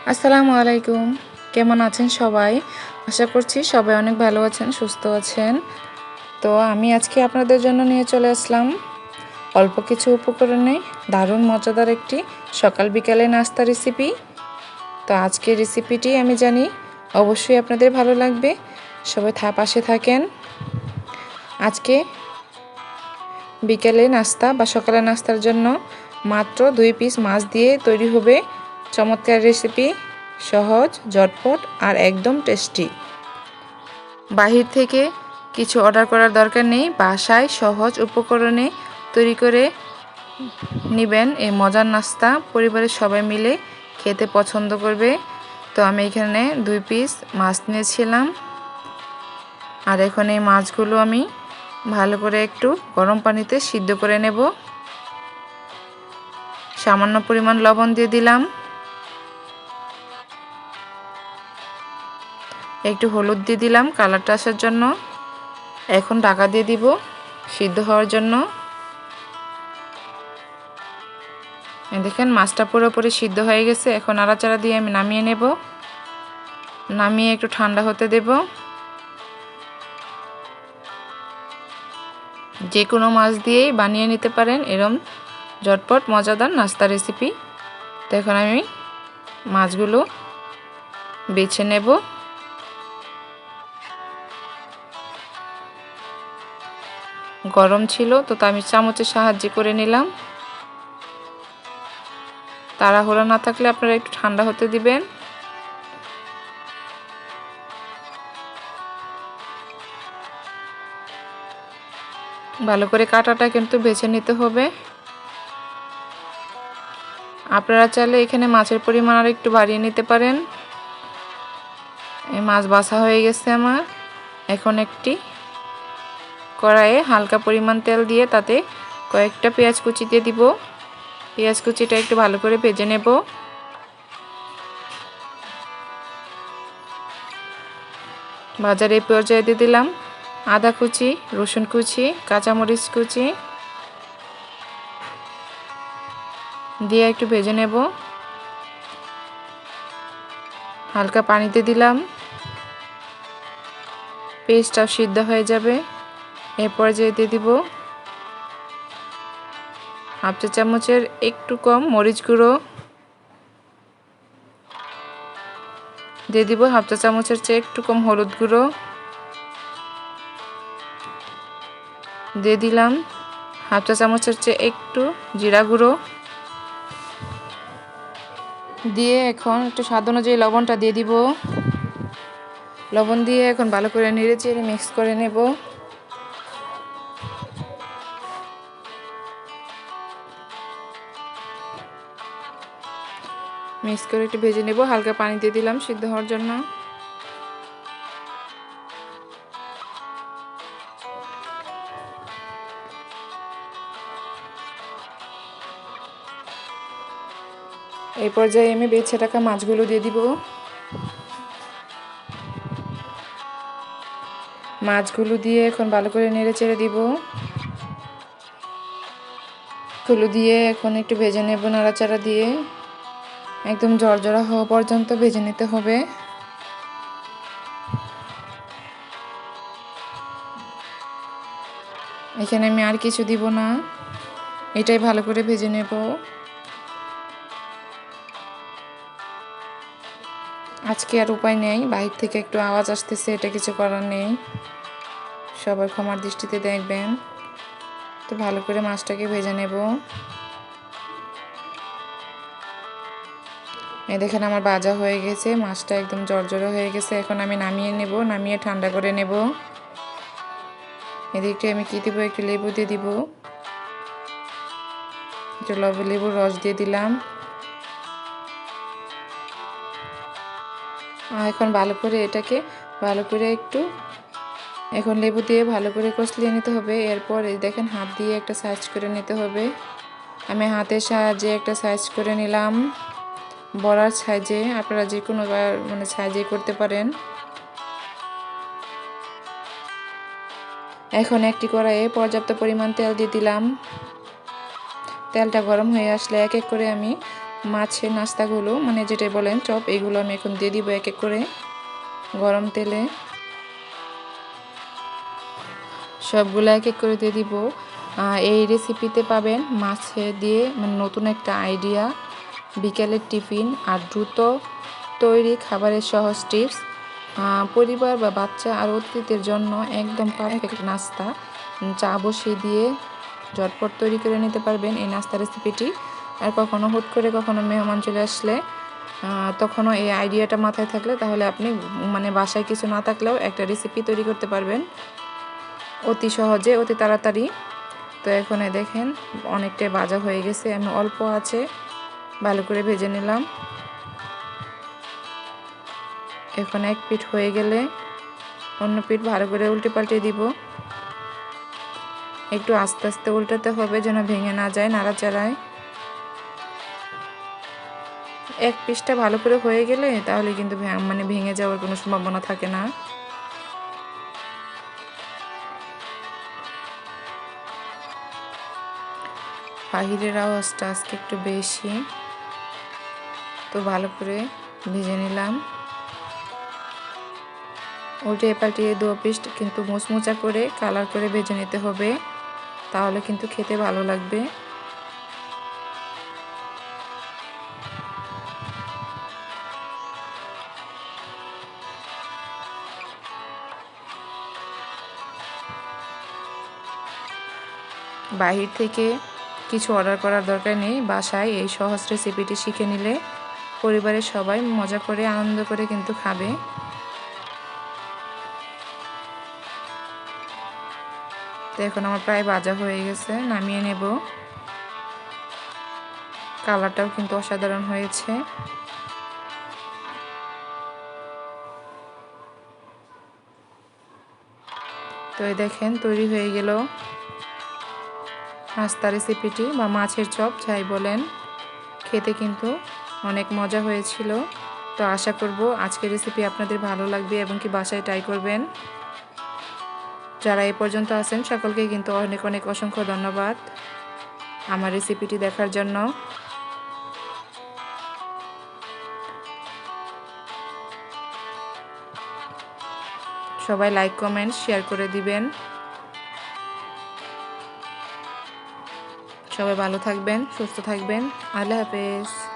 আসসালামু আলাইকুম। কেমন আছেন সবাই? আশা করছি সবাই অনেক ভালো আছেন, সুস্থ আছেন। তো আমি আজকে আপনাদের জন্য নিয়ে চলে আসলাম অল্প কিছু উপকরণে দারুণ মজাদার একটি সকাল বিকালে নাস্তা রেসিপি তো আজকের রেসিপিটি আমি জানি অবশ্যই আপনাদের ভালো লাগবে। সবাই থা পাশে থাকেন। আজকে বিকেলে নাস্তা বা সকালে নাস্তার জন্য মাত্র দুই পিস মাছ দিয়ে তৈরি হবে চমৎকার রেসিপি সহজ, ঝটপট আর একদম টেস্টি বাহির থেকে কিছু অর্ডার করার দরকার নেই, বাসায় সহজ উপকরণে তৈরি করে নেবেন এই মজার নাস্তা। পরিবারের সবাই মিলে খেতে পছন্দ করবে। তো আমি এখানে দুই পিস মাছ নিয়েছিলাম। আর এখন এই মাছগুলো আমি ভালো করে একটু গরম পানিতে সিদ্ধ করে নেব। সামান্য পরিমাণ লবণ দিয়ে দিলাম। একটু হলুদ দিয়ে দিলাম, কালারটা আসার জন্য। এখন ঢাকা দিয়ে দিব, সিদ্ধ হওয়ার জন্য। দেখেন, মাছটা পুরোপুরি সিদ্ধ হয়ে গেছে। এখন আড়াচাড়া দিয়ে আমি নামিয়ে নেব। নামিয়ে একটু ঠান্ডা হতে দেব। যে কোনো মাছ দিয়েই বানিয়ে নিতে পারেন, এরম ঝটপট মজাদার নাস্তা রেসিপি। তো এখন আমি মাছগুলো বেছে নেব। গরম ছিল, তো তা আমি চামচের সাহায্যে করে নিলাম। তাড়াহুড়া না থাকলে আপনারা একটু ঠান্ডা হতে দিবেন। ভালো করে কাটাটা কিন্তু বেছে নিতে হবে। আপনারা চাইলে এখানে মাছের পরিমাণ আর একটু বাড়িয়ে নিতে পারেন। এই মাছ বাছা হয়ে গেছে আমার। এখন একটি কড়াইয়ে হালকা পরিমাণ তেল দিয়ে তাতে কয়েকটা পেঁয়াজ কুচি দিয়ে দিব। পেঁয়াজ কুচিটা একটু ভালো করে ভেজে নেব। বাজারে পর্যায়ে দিয়ে দিলাম আদা কুচি, রসুন কুচি, কাঁচামরিচ কুচি। দিয়ে একটু ভেজে নেব। হালকা পানিতে দিলাম। পেস্টটাও সিদ্ধ হয়ে যাবে। এরপর যে দিয়ে দিব হাফ চা চামচের একটু কম মরিচ গুঁড়ো। দিয়ে দিব হাফ চা চামচের চেয়ে একটু কম হলুদ গুঁড়ো। দিয়ে দিলাম হাফ চা চামচের চেয়ে একটু জিরা গুঁড়ো। দিয়ে এখন একটু স্বাদ অনুযায়ী লবণটা দিয়ে দিব। লবণ দিয়ে এখন ভালো করে নেড়ে চেড়ে মিক্স করে নেব। মিক্স করে একটু ভেজে নেব, হালকা পানি দিয়ে দিলাম সিদ্ধ হওয়ার জন্য। এই পর্যায়ে আমি বেছে রাখা মাছগুলো দিয়ে দিব। মাছগুলো দিয়ে এখন ভালো করে নেড়ে চেড়ে দিব। গুলো দিয়ে এখন একটু ভেজে নেব নাড়াচাড়া দিয়ে। একদম জর্জরা হওয়া পর্যন্ত ভেজে নিতে হবে। এখানে আমি আর কিছু দিব না। এটাই ভালো করে ভেজে নেব। আজকে আর উপায় নেই বাইর থেকে একটু আওয়াজ আসতেছে, এটা কিছু করার নেই। সবাই ক্ষমার দৃষ্টিতে দেখবেন। তো ভালো করে মাছটাকে ভেজে নেব। দেখেন আমার বাজা হয়ে গেছে, মাছটা একদম জর্জরে হয়ে গেছে। এখন আমি নামিয়ে নেব, নামিয়ে ঠান্ডা করে নেব। এদিকটা আমি কী দিব? একটু লেবু দিয়ে দিব। একটু লেবুর রস দিয়ে দিলাম। এখন ভালো করে এটাকে, ভালো করে একটু, এখন লেবু দিয়ে ভালো করে কষলিয়ে নিতে হবে। এরপর দেখেন হাত দিয়ে একটা সাইজ করে নিতে হবে। আমি হাতের সাহায্যে একটা সাইজ করে নিলাম। বড়ার সাইজে আপনারা যে কোনো মানে সাইজে করতে পারেন। এখন একটি কড়াইয়ে পর্যাপ্ত পরিমাণ তেল দিয়ে দিলাম। তেলটা গরম হয়ে আসলে এক এক করে আমি মাছের নাস্তাগুলো মানে যেটা বলেন চপ, এগুলো আমি এখন দিয়ে দিব এক এক করে গরম তেলে। সবগুলো এক এক করে দিয়ে দিব। এই রেসিপিতে পাবেন মাছে দিয়ে মানে নতুন একটা আইডিয়া বিকেলের টিফিন আর দ্রুত তৈরি খাবারের সহজ টিপস পরিবার বা বাচ্চা আর অতিথিদের জন্য একদম পারফেক্ট নাস্তা। চা বসিয়ে দিয়ে ঝটপট তৈরি করে নিতে পারবেন এই নাস্তা রেসিপিটি আর কখনো হুট করে কখনো মেহমান চলে আসলে তখনও এই আইডিয়াটা মাথায় থাকলে তাহলে আপনি মানে বাসায় কিছু না থাকলেও একটা রেসিপি তৈরি করতে পারবেন। অতি সহজে অতি তাড়াতাড়ি। তো এখানে দেখেন অনেকটাই বাজা হয়ে গেছে আমি অল্প আছে। ভালো করে ভেজে নিলাম। এখন এক পিঠ হয়ে গেলে অন্য পিঠ ভালো করে উল্টে পাল্টে দিব। একটু আস্তে আস্তে উল্টাতে হবে যেন ভেঙে না যায়, নাড়াচাড়ায়। এক পিসটা ভালো করে হয়ে গেলে তাহলে কিন্তু মানে ভেঙে যাওয়ার কোনো সম্ভাবনা থাকে না। বাহিরের আওয়াজটা আজকে একটু বেশি। ভালো করে ভেজে নিলাম। উল্টে পাল্টিয়ে দু পিস কিন্তু মুচমুচা করে কালার করে ভেজে নিতে হবে, তাহলে কিন্তু খেতে ভালো লাগবে। বাহির থেকে কিছু অর্ডার করার দরকার নেই, বাসায় এই সহজ রেসিপিটি শিখে নিলে পরিবারের সবাই মজা করে, আনন্দ করে কিন্তু খাবে। তো এখন আমার প্রায় বাজা হয়ে গেছে, নামিয়ে নেব। কালারটাও কিন্তু অসাধারণ হয়েছে। তো এই দেখেন, তৈরি হয়ে গেল নাস্তা রেসিপিটি বা মাছের চপ, যাই বলেন। খেতে কিন্তু অনেক মজা হয়েছিল। তো আশা করব আজকের রেসিপি আপনাদের ভালো লাগবে এবং কি বাসায় ট্রাই করবেন। যারা এ পর্যন্ত আছেন, সকলকে কিন্তু অনেক অনেক অসংখ্য ধন্যবাদ আমার রেসিপিটি দেখার জন্য। সবাই লাইক কমেন্ট শেয়ার করে দিবেন। সবাই ভালো থাকবেন, সুস্থ থাকবেন। আল্লাহ হাফেজ।